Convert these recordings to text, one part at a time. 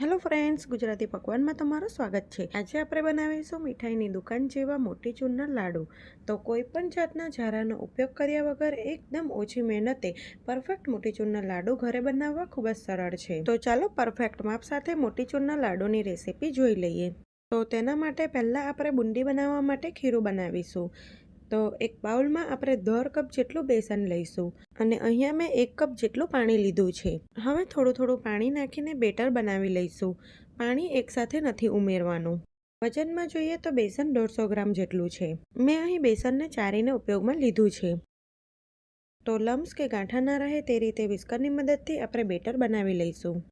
Hello friends, Gujarati પકવાનમાં તમારું સ્વાગત છે. આજે આપણે બનાવીશું મીઠાઈની દુકાન જેવા મોટી ચૂનના લાડુ. તો કોઈ પણ જાતના ઝારાનો ઉપયોગ કર્યા વગર એકદમ ઓછી મહેનતે પરફેક્ટ મોટીચૂરના લાડુ ઘરે બનાવવા ખૂબ જ સરળ છે. તો ચાલો પરફેક્ટ માપ સાથે મોટી ચૂનના લાડુની રેસીપી જોઈ લઈએ. તો તેના માટે પહેલાં આપણે બુંદી બનાવવા માટે ખીરું બનાવીશું. તો એક બાઉલમાં આપણે દોઢ કપ જેટલું બેસન લઈશું અને અહીંયા મેં એક કપ જેટલું પાણી લીધું છે. હવે થોડું થોડું પાણી નાખીને બેટર બનાવી લઈશું. પાણી એકસાથે નથી ઉમેરવાનું. વજનમાં જોઈએ તો બેસન દોઢસો ગ્રામ જેટલું છે. મેં અહીં બેસનને ચારીને ઉપયોગમાં લીધું છે. તો લમ્સ કે ગાંઠા ના રહે તે રીતે વિસ્કરની મદદથી આપણે બેટર બનાવી લઈશું.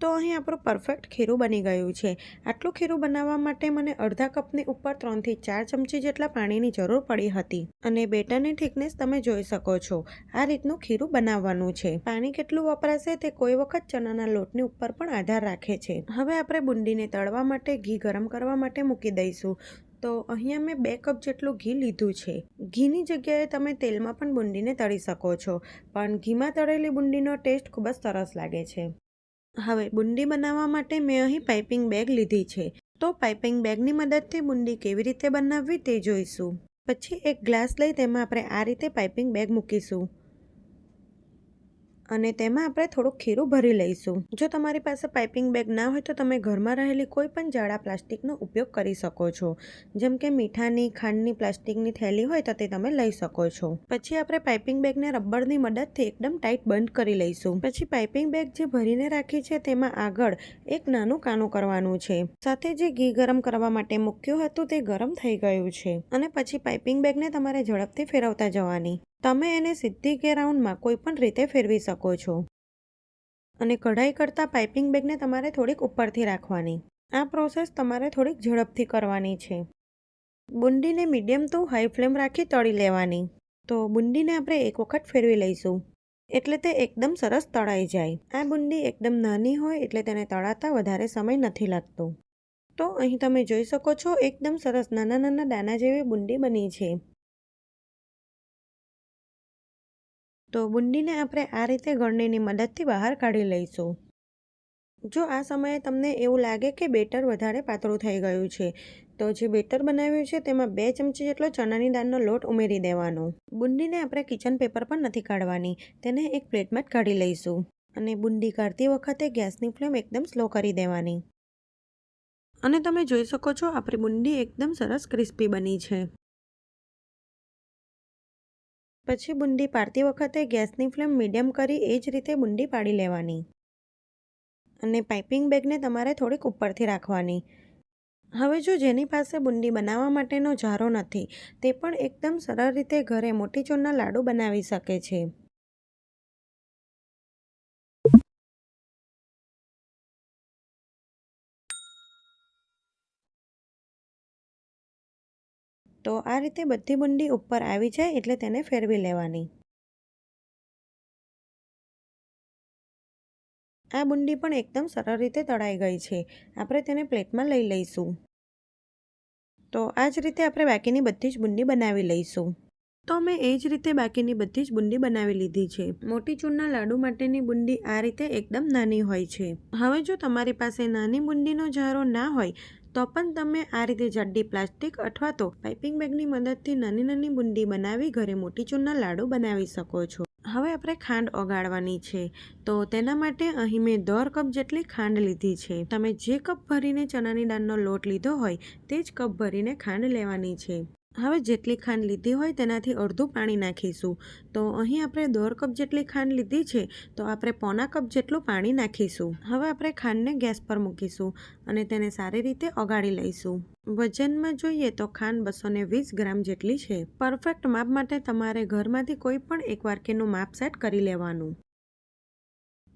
તો અહીં આપણું પરફેક્ટ ખીરું બની ગયું છે. આટલું ખીરું બનાવવા માટે મને અડધા કપની ઉપર ત્રણથી ચાર ચમચી જેટલા પાણીની જરૂર પડી હતી અને બેટરની થિકનેસ તમે જોઈ શકો છો. આ રીતનું ખીરું બનાવવાનું છે. પાણી કેટલું વપરાશે તે કોઈ વખત ચણાના લોટની ઉપર પણ આધાર રાખે છે. હવે આપણે બુંદીને તળવા માટે, ઘી ગરમ કરવા માટે મૂકી દઈશું. તો અહીંયા મેં બે કપ જેટલું ઘી લીધું છે. ઘીની જગ્યાએ તમે તેલમાં પણ બુંદીને તળી શકો છો. પણ ઘીમાં તળેલી બુંદીનો ટેસ્ટ ખૂબ જ સરસ લાગે છે. હવે બુંદી બનાવવા માટે મેં અહીં પાઇપિંગ બેગ લીધી છે. તો પાઇપિંગ બેગની મદદથી બુંદી કેવી રીતે બનાવવી તે જોઈશું. પછી એક ગ્લાસ લઈ તેમાં આપણે આ રીતે પાઇપિંગ બેગ મૂકીશું. અને તેમાં આપણે થોડુંક ખીરું ભરી લઈશું. જો તમારી પાસે પાઇપિંગ બેગ ના હોય તો તમે ઘરમાં રહેલી કોઈ પણ જાડા પ્લાસ્ટિકનો ઉપયોગ કરી શકો છો. જેમ કે મીઠાની, ખાંડની પ્લાસ્ટિકની થેલી હોય તો તે તમે લઈ શકો છો. પછી આપણે પાઇપિંગ બેગને રબરની મદદથી એકદમ ટાઈટ બંધ કરી લઈશું. પછી પાઇપિંગ બેગ જે ભરીને રાખી છે તેમાં આગળ એક નાનું કાનું કરવાનું છે. સાથે જે ઘી ગરમ કરવા માટે મૂક્યું હતું તે ગરમ થઈ ગયું છે. અને પછી પાઇપિંગ બેગને તમારે ઝડપથી ફેરવતા જવાની. તમે એને સીધી કે રાઉન્ડમાં કોઈ પણ રીતે ફેરવી શકો છો. અને કઢાઈ કરતાં પાઇપિંગ બેગને તમારે થોડીક ઉપરથી રાખવાની. આ પ્રોસેસ તમારે થોડીક ઝડપથી કરવાની છે. બુંદીને મીડિયમ ટુ હાઈ ફ્લેમ રાખી તળી લેવાની. તો બુંદીને આપણે એક વખત ફેરવી લઈશું. એટલે તે એકદમ સરસ તળાઈ જાય. આ બુંદી એકદમ નાની હોય એટલે તેને તળાતા વધારે સમય નથી લાગતો. તો અહીં તમે જોઈ શકો છો, એકદમ સરસ નાના નાના દાના જેવી બુંદી બની છે. તો બુંદીને આપણે આ રીતે ગળણીની મદદથી બહાર કાઢી લઈશું. જો આ સમયે તમને એવું લાગે કે બેટર વધારે પાતળું થઈ ગયું છે, તો જે બેટર બનાવ્યું છે તેમાં બે ચમચી જેટલો ચણાની દાળનો લોટ ઉમેરી દેવાનો. બુંદીને આપણે કિચન પેપર પણ નથી કાઢવાની, તેને એક પ્લેટમાં જ કાઢી લઈશું અને બુંદી કાઢતી વખતે ગેસની ફ્લેમ એકદમ સ્લો કરી દેવાની. અને તમે જોઈ શકો છો આપણી બુંદી એકદમ સરસ ક્રિસ્પી બની છે. પછી બુંદી પાડતી વખતે ગેસની ફ્લેમ મીડિયમ કરી એ જ રીતે બુંદી પાડી લેવાની. અને પાઇપિંગ બેગને તમારે થોડીક ઉપરથી રાખવાની. હવે જો જેની પાસે બુંદી બનાવવા માટેનો જારો નથી, તે પણ એકદમ સરળ રીતે ઘરે મોટી ચોરના લાડુ બનાવી શકે છે. તો આ રીતે બધી બુંદી ઉપર આવી જાય એટલે તેને ફેરવી લેવાની. આ બુંદી પણ એકદમ સરળ રીતે તળાઈ ગઈ છે. આપણે તેને પ્લેટમાં લઈ લઈશું. તો આ જ રીતે આપણે બાકીની બધી જ બુંદી બનાવી લઈશું. તો મેં એ જ રીતે બાકીની બધી જ બુંદી બનાવી લીધી છે. મોટી ચૂરના લાડુ માટેની બુંદી આ રીતે એકદમ નાની હોય છે. હવે જો તમારી પાસે નાની બુંદીનો જારો ના હોય તો પણ તમે આ રીતે જાડી પ્લાસ્ટિક અથવા તો પાઇપિંગ બેગની મદદથી નાની નાની બુંદી બનાવી ઘરે મોટી ચૂરના લાડુ બનાવી શકો છો. હવે આપણે ખાંડ ઓગાળવાની છે. તો તેના માટે અહીં મેં દોઢ કપ જેટલી ખાંડ લીધી છે. તમે જે કપ ભરીને ચણાની દાળનો લોટ લીધો હોય તે જ કપ ભરીને ખાંડ લેવાની છે. હવે જેટલી ખાંડ લીધી હોય તેનાથી અડધું પાણી નાખીશું. તો અહીં આપણે દોઢ કપ જેટલી ખાંડ લીધી છે, તો આપણે પોણા કપ જેટલું પાણી નાખીશું. હવે આપણે ખાંડને ગેસ પર મૂકીશું અને તેને સારી રીતે ઓગાળી લઈશું. વજનમાં જોઈએ તો ખાંડ બસો વીસ ગ્રામ જેટલી છે. પરફેક્ટ માપ માટે તમારે ઘરમાંથી કોઈ પણ એક વાટકીનું માપ સેટ કરી લેવાનું.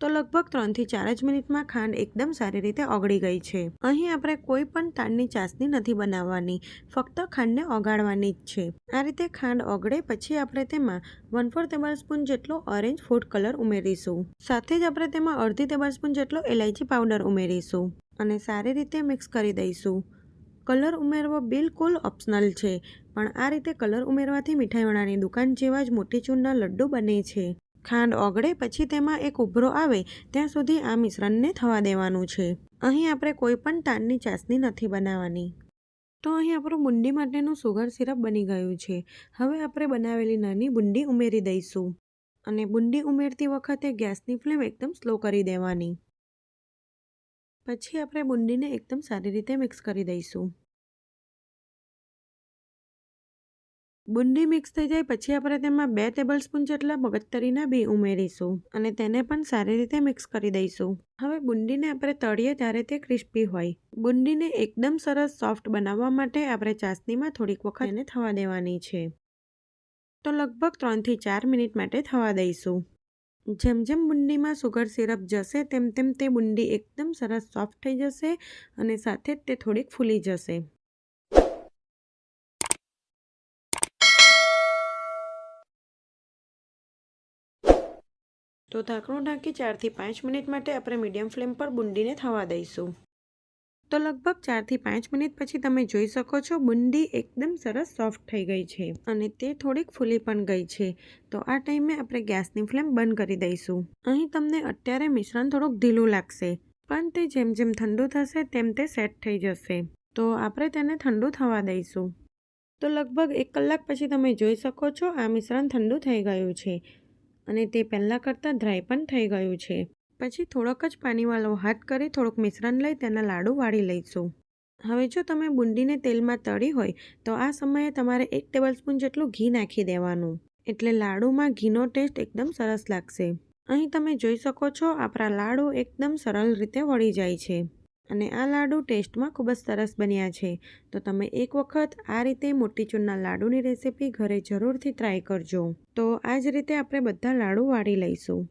તો લગભગ ત્રણથી ચાર જ મિનિટમાં ખાંડ એકદમ સારી રીતે ઓગળી ગઈ છે. અહીં આપણે કોઈ પણ તાડની ચાસણી નથી બનાવવાની, ફક્ત ખાંડને ઓગાળવાની જ છે. આ રીતે ખાંડ ઓગળે પછી આપણે તેમાં વન ફોર ટેબલ સ્પૂન જેટલો ઓરેન્જ ફૂડ કલર ઉમેરીશું. સાથે જ આપણે તેમાં અડધી ટેબલ સ્પૂન જેટલો એલાયચી પાવડર ઉમેરીશું અને સારી રીતે મિક્સ કરી દઈશું. કલર ઉમેરવો બિલકુલ ઓપ્શનલ છે, પણ આ રીતે કલર ઉમેરવાથી મીઠાઈવાળાની દુકાન જેવા જ મોટી ચૂનના લડ્ડુ બને છે. ખાંડ ઓગળે પછી તેમાં એક ઉભરો આવે, ત્યાં સુધી આ મિશ્રણને થવા દેવાનું છે. અહીં આપણે કોઈ પણ તાનની ચાસણી નથી બનાવવાની. તો અહીં આપણું બુંદી માટેનું સુગર સિરપ બની ગયું છે. હવે આપણે બનાવેલી નાની બુંદી ઉમેરી દઈશું. અને બુંદી ઉમેરતી વખતે ગેસની ફ્લેમ એકદમ સ્લો કરી દેવાની. પછી આપણે બુંદીને એકદમ સારી રીતે મિક્સ કરી દઈશું. બુંદી મિક્સ થઈ જાય, પછી આપણે તેમાં બે ટેબલ સ્પૂન જેટલા મગજતરીના બી ઉમેરીશું અને તેને પણ સારી રીતે મિક્સ કરી દઈશું. હવે બુંદીને આપણે તળીએ ત્યારે તે ક્રિસ્પી હોય. બુંદીને એકદમ સરસ સોફ્ટ બનાવવા માટે આપણે ચાસણીમાં થોડીક વખત એને થવા દેવાની છે. તો લગભગ ત્રણથી ચાર મિનિટ માટે થવા દઈશું. જેમ જેમ બુંદીમાં સુગર સિરપ જશે, તેમ તેમ તે બુંદી એકદમ સરસ સોફ્ટ થઈ જશે અને સાથે જ તે થોડીક ફૂલી જશે. તો ઢાંકણું ઢાંકી ચારથી પાંચ મિનિટ માટે આપણે મીડિયમ ફ્લેમ પર બુંદીને થવા દઈશું. તો લગભગ ચારથી પાંચ મિનિટ પછી તમે જોઈ શકો છો બુંદી એકદમ સરસ સોફ્ટ થઈ ગઈ છે અને તે થોડીક ફૂલી પણ ગઈ છે. તો આ ટાઈમે આપણે ગેસની ફ્લેમ બંધ કરી દઈશું. અહીં તમને અત્યારે મિશ્રણ થોડુંક ઢીલું લાગશે, પણ તે જેમ જેમ ઠંડુ થશે તેમ તે સેટ થઈ જશે. તો આપણે તેને ઠંડુ થવા દઈશું. તો લગભગ એક કલાક પછી તમે જોઈ શકો છો આ મિશ્રણ ઠંડુ થઈ ગયું છે. અને તે પહેલાં કરતાં ડ્રાય પણ થઈ ગયું છે. પછી થોડોક જ પાણીવાળો હાથ કરી થોડુંક મિશ્રણ લઈ તેના લાડુ વાળી લઈશું. હવે જો તમે બુંદીને તેલમાં તળી હોય, તો આ સમયે તમારે એક ટેબલસ્પૂન જેટલું ઘી નાખી દેવાનું. એટલે લાડુમાં ઘીનો ટેસ્ટ એકદમ સરસ લાગશે. અહીં તમે જોઈ શકો છો, આપણા લાડુ એકદમ સરળ રીતે વળી જાય છે. અને આ લાડુ ટેસ્ટમાં ખૂબ જ સરસ બન્યા છે. તો તમે એક વખત આ રીતે મોતીચૂરના લાડુની રેસીપી ઘરે જરૂરથી ટ્રાય કરજો. તો આ જ રીતે આપણે બધા લાડુ વાળી લઈશું.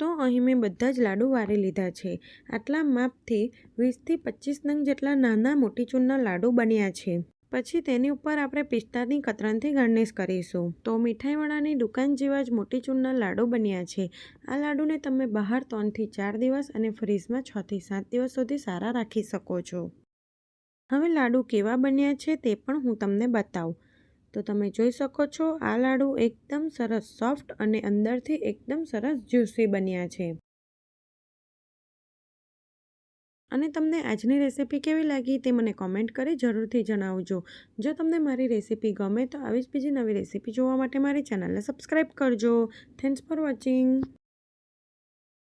તો અહીં મેં બધા જ લાડુ વારી લીધા છે. આટલા માપથી વીસથી પચીસ નંગ જેટલા નાના મોટીચૂરના લાડુ બન્યા છે. પછી તેની ઉપર આપણે પિસ્તાની કતરણથી ગાર્નિશ કરીશું. તો મીઠાઈવાળાની દુકાન જેવા જ મોટીચૂરના લાડુ બન્યા છે. આ લાડુને તમે બહાર ત્રણથી ચાર દિવસ અને ફ્રીજમાં છથી સાત દિવસ સુધી સારા રાખી શકો છો. હવે લાડુ કેવા બન્યા છે તે પણ હું તમને બતાવું. તો તમે જોઈ શકો છો આ લાડુ એકદમ સરસ સોફ્ટ અને અંદરથી એકદમ સરસ જ્યુસી બન્યા છે. અને તમને આજની રેસીપી કેવી લાગી તે મને કોમેન્ટ કરી જરૂરથી જણાવજો. જો તમને મારી રેસીપી ગમે તો આવી જ બીજી નવી રેસીપી જોવા માટે મારી ચેનલને સબસ્ક્રાઈબ કરજો. Thanks for watching